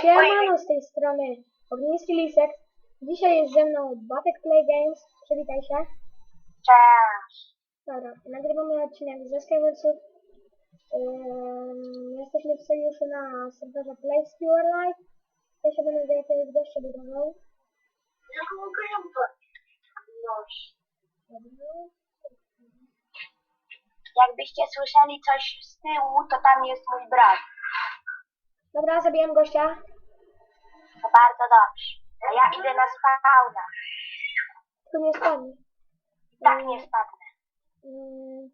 Siemano z tej strony Ognisty Lisek. Dzisiaj jest ze mną Batek Play Games. Przywitaj się. Cześć. Dobra, nagrywamy odcinek ze Skywarsów. Ym, jesteśmy w sojuszu na serwerze Play Skewer Live. Ja się będę do jakiegoś gościa budował. Jak mogę ją Jakbyście słyszeli coś z tyłu, to tam jest mój brat. Dobra, zabiłem gościa. To bardzo dobrze. A ja idę na spawna. Tu nie spadnie. Tak nie spadnę. Ym,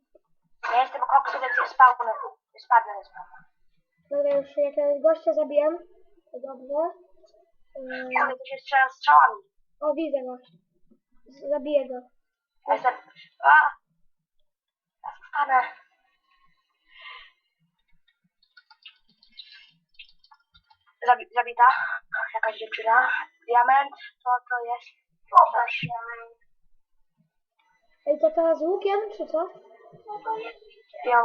Ja jestem koksu, więc nie spawnę. Nie spadnę ze spawna. dobra, już jakiegoś gościa zabiłem. To dobrze. Ym, Ja będę się strzelam strzałami. o, widzę go. Zabiję go. Ja jestem... A! Ja zostanę. Zabi zabita. Jakaś dziewczyna. Diament. To to jest... Pokaż. Ej, to ta z łukiem, czy co? Ją.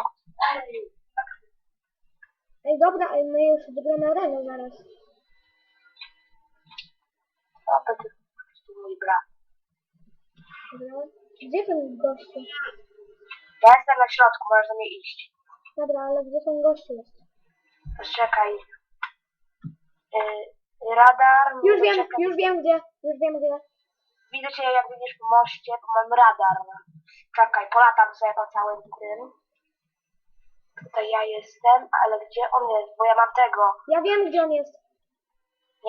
Ej, dobra, ej, my już wygramy arenę zaraz. O, to jest mój brat. Dobra. Gdzie ten gościu? Ja jestem na środku, możesz do mnie iść. Dobra, ale gdzie ten gościu jest? Poczekaj. Yy, radar. Już wiem, już wiem gdzie, już wiem gdzie. Widzę cię jak widzisz w moście, bo mam radar. Czekaj, polatam sobie po całym tym. Tutaj ja jestem, ale gdzie on jest? Bo ja mam tego. Ja wiem gdzie on jest.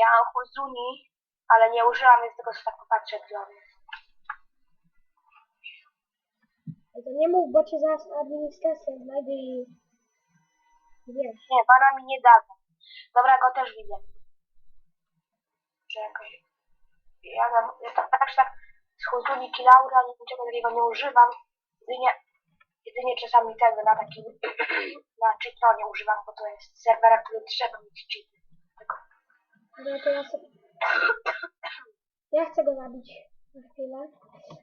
Ja mam Huzuni, ale nie użyłam, więc tylko sobie tak popatrzę, gdzie on jest. To nie mów, bo cię zaraz administracja znajdzie i... Wiesz. Nie, pana mi nie dadzą. Dobra, go też widzę. Czekaj. Ja, mam, ja tak, tak, tak z Huzuni Kilaura niczego takiego nie używam. Jedynie, jedynie czasami tego na takim, na cheatonie używam, bo to jest serwer, który trzeba mieć cheaty. Tylko Dobra, to ja sobie... Ja chcę go zabić. Na chwilę.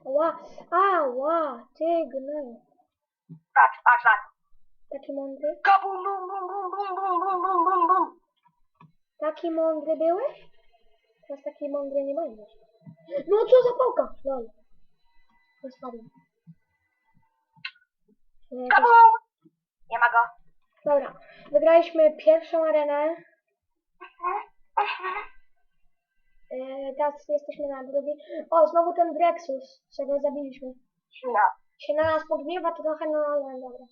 Ła, ała, ty gnoju. Patrz, patrz, patrz. Taki mądry? Kabum, bum, bum, bum, bum, bum, bum, bum, bum, bum. Taki mądry byłeś? Teraz taki mądry nie będziesz. No co za pałka? Lol. Spadłem. No, jakoś- Kabum! Nie ma go. Dobra, wygraliśmy pierwszą arenę. Yy, teraz jesteśmy na drugiej. O, znowu ten Drexus, czego zabiliśmy. No. Się na nas pogniewa trochę, no ale dobra.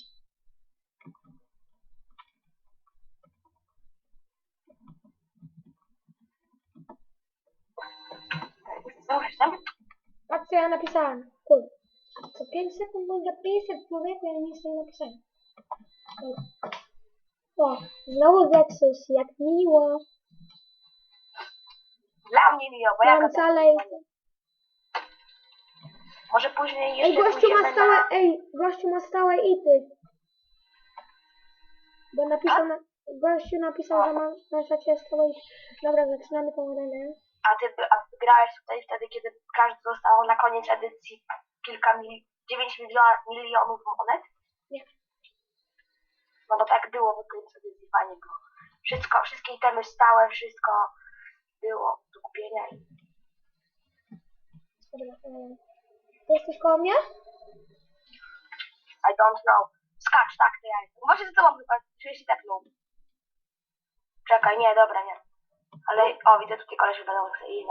Co jestem? A co ja napisałem? Cool. Co 5 sekund będzie 500 człowieku, ja nic nie napisałem. Dobra. O, znowu Drexus, jak miło. Dla mnie miło, bo ja Mam go dalej. Może później Ej, jeszcze gościu ma pójdziemy stałe, na... ej, gościu ma stałe ity. Bo napisał, na, gościu napisał, że ma na szacie stałe ity. Dobra, zaczynamy tą arenę. A ty a grałeś tutaj wtedy, kiedy każdy dostał na koniec edycji kilka mil... 9 milio- milionów monet? Nie. No bo tak było w końcu edycji, fajnie było. Wszystko, wszystkie itemy stałe, wszystko było do kupienia. Dobra, jesteś koło mnie? I don't know. Skacz, tak, to ja jestem. Właśnie za tobą chyba, czuję się tepnął. Czekaj, nie, dobra, nie. Ale, o, widzę tutaj koleś będą i?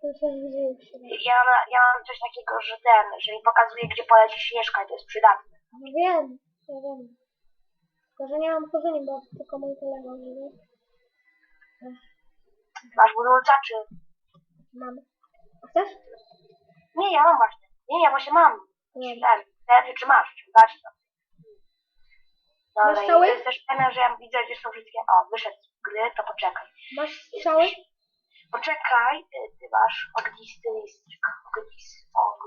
To się widzę już się. Ja mam, ja mam coś takiego, że ten, że mi pokazuje, gdzie poleci śnieżka i to jest przydatne. No wiem, ja wiem. Tylko, że nie mam korzeni, bo tylko mój kolega używa. Masz budulca, czy... Mam. A chcesz? Nie, ja mam właśnie. Nie, ja właśnie mam. Nie. Ten, ten, czy masz, czy dać to. Cały? i jest też ten, że ja widzę, gdzie są wszystkie... O, wyszedł z gry, to poczekaj. Masz strzały? Poczekaj, y, ty masz ognisty listrik. Ognisty, og...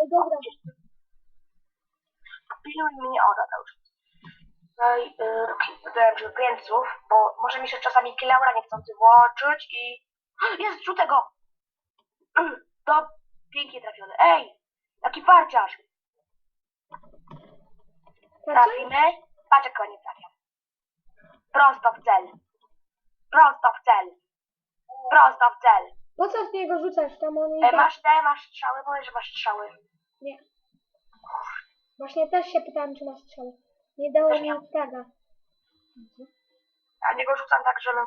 Ej, dobra. Pilnuj mnie, o, dobra już. No i yy, dodałem żółtieńców, bo może mi się czasami kilaura niechcący włączyć i... Jest, żółtego! To pięknie trafiony. Ej! Jaki farciarz! Trafimy. Patrz jak nie trafia. Prosto w cel. Prosto w cel. Prosto w cel. Po co w niego rzucasz tam on i E, tak... masz te, masz strzały, powiedz, że masz strzały. Nie. Właśnie też się pytałem, czy masz strzały. Nie dało Też mi nie. fraga. A niego rzucam tak, że no.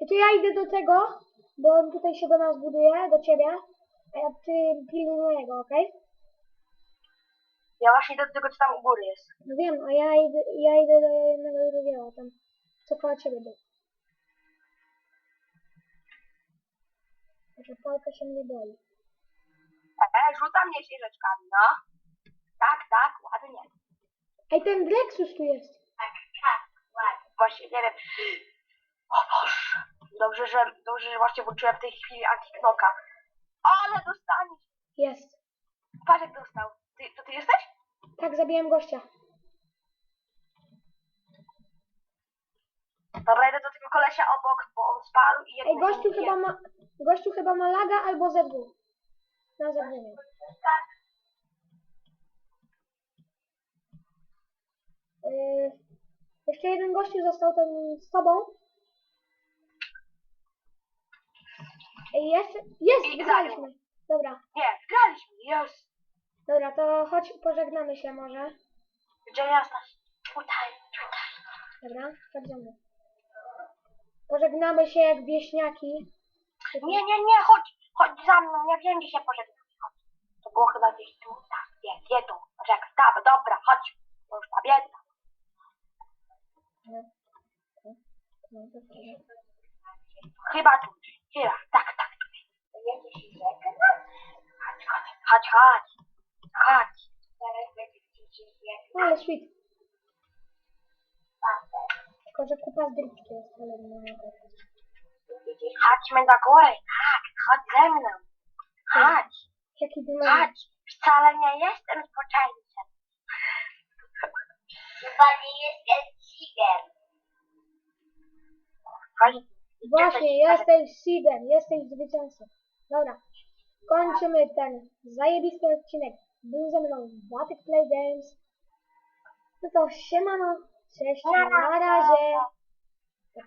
I to ja idę do tego, bo on tutaj się do nas buduje, do ciebie. A ja ty pilnuję go, okej? Ja właśnie do tego, co tam u góry jest. No wiem, a ja idę, ja idę do jednego i drugiego tam. Co koło ciebie był. Że Polka się mnie boi. E, rzucam mnie ścieżeczkami, no. Tak, tak, ładnie. Ej, ten Drexus tu jest. Tak, tak, ładnie. Właśnie, nie wiem. O Boże. Dobrze, że, dobrze, że właśnie włączyłem w tej chwili antiknoka. Ale dostaniesz. Jest. Patrz jak dostał. Ty, to ty jesteś? Tak, zabiłem gościa. Dobra, idę do tego kolesia obok, bo on spadł i Ej, jednym gościu chyba ma... Gościu chyba ma laga albo Z2. Na Z2 nie. Yy, jeszcze jeden gościu został ten z tobą. Ej, jest, jest, I wygraliśmy. Dobra, Nie, wygraliśmy, jest. dobra, to chodź, pożegnamy się może. Gdzie jesteś? Tutaj, tutaj. Dobra, chodź mną. Pożegnamy się jak wieśniaki. Nie, nie, nie, chodź, chodź za mną, ja wiem, gdzie się pożegnać. Chodź. To było chyba gdzieś tu, tak, nie, nie tu. Tak, dobra, chodź. To już pamiętam. No, no, no. Chyba tu, chyba, tak, tak. Chodź, chodź, chodź, chodź. Chodź. No, ale sweet. Tylko, że kupa z dripki jest, ale nie mogę. Chodźmy na górę, tak, chodź ze mną. Chodź, Jaki dynamik. chodź. Wcale nie jestem zboczeńcem. Chyba nie jestem cigiem. Chodź. Właśnie, jesteś seedem, jesteś zwycięzcą. Dobra, kończymy ten zajebisty odcinek. Był ze mną Batyk Play Games. No to siemano, cześć, na razie.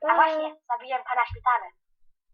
Pa, A właśnie, zabiłem pana śmietanę.